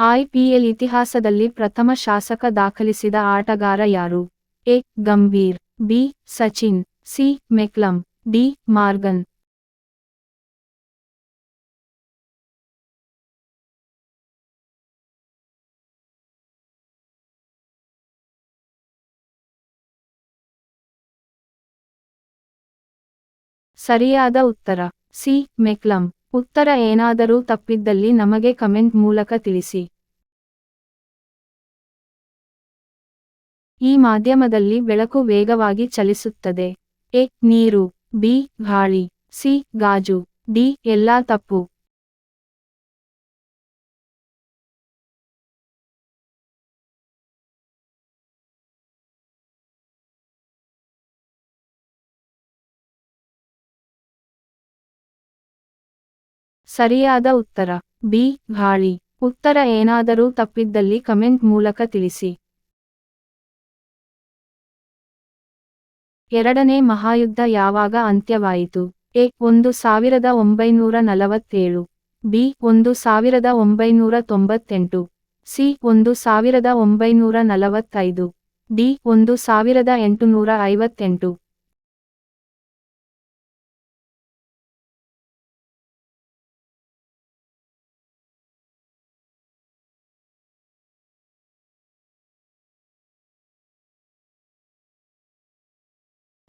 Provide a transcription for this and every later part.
IPL ಇತಿಹಾಸದಲ್ಲಿ ಪ್ರಥಮ ಶಾಸಕ ದಾಖಲಿಸಿದ ಆಟಗಾರ ಯಾರು? A. Gambhir, B. Sachin, C. McCullum, D. Morgan. ಸರಿಯಾದ ಉತ್ತರ, ಸಿ. ಮೆಕ್ಲಂ. ಉತ್ತರ ಏನಾದರೂ ತಪ್ಪಿದ್ದಲ್ಲಿ ನಮಗೆ ಕಮೆಂಟ್ ಮೂಲಕ ತಿಳಿಸಿ. ಈ ಮಾಧ್ಯಮದಲ್ಲಿ ಬೆಳಕು ವೇಗವಾಗಿ ಚಲಿಸುತ್ತದೆ. ಎ, ನೀರು, ಬಿ, ಗಾಳಿ, ಸಿ, ಗಾಜು, ಡಿ, ಎಲ್ಲಾ ತಪ್ಪು. ಸರಿಯಾದ ಉತ್ತರ. ಬಿ, ಗಾಳಿ. ಉತ್ತರ ಏನಾದರೂ ತಪ್ಪಿದ್ದಲ್ಲಿ ಕಮೆಂಟ್ ಮೂಲಕ ತಿಳಿಸಿ. ಎರಡನೇ ಮಹಾಯುದ್ಧ ಯಾವಾಗ ಅಂತ್ಯವಾಯಿತು? ಎ, ಒಂದು ಸಾವಿರದ ಒಂಬೈನೂರ ನಲವತ್ತೇಳು. ಬಿ, ಒಂದು ಸಾವಿರದ ಒಂಬೈನೂರ ತೊಂಬತ್ತೆಂಟು. ಸಿ, ಒಂದು ಸಾವಿರದ ಒಂಬೈನೂರ ನಲವತ್ತೈದು. ಡಿ, ಒಂದು ಸಾವಿರದ ಎಂಟುನೂರ ಐವತ್ತೆಂಟು.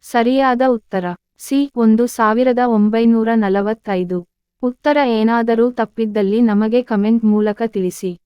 ಸರಿಯಾದ ಉತ್ತರ. ಸಿ. ಒಂದು ಸಾವಿರದ ಒಂಬೈನೂರ ನಲವತ್ತೈದು. ಉತ್ತರ ಏನಾದರೂ ತಪ್ಪಿದ್ದಲ್ಲಿ ನಮಗೆ ಕಮೆಂಟ್ ಮೂಲಕ ತಿಳಿಸಿ.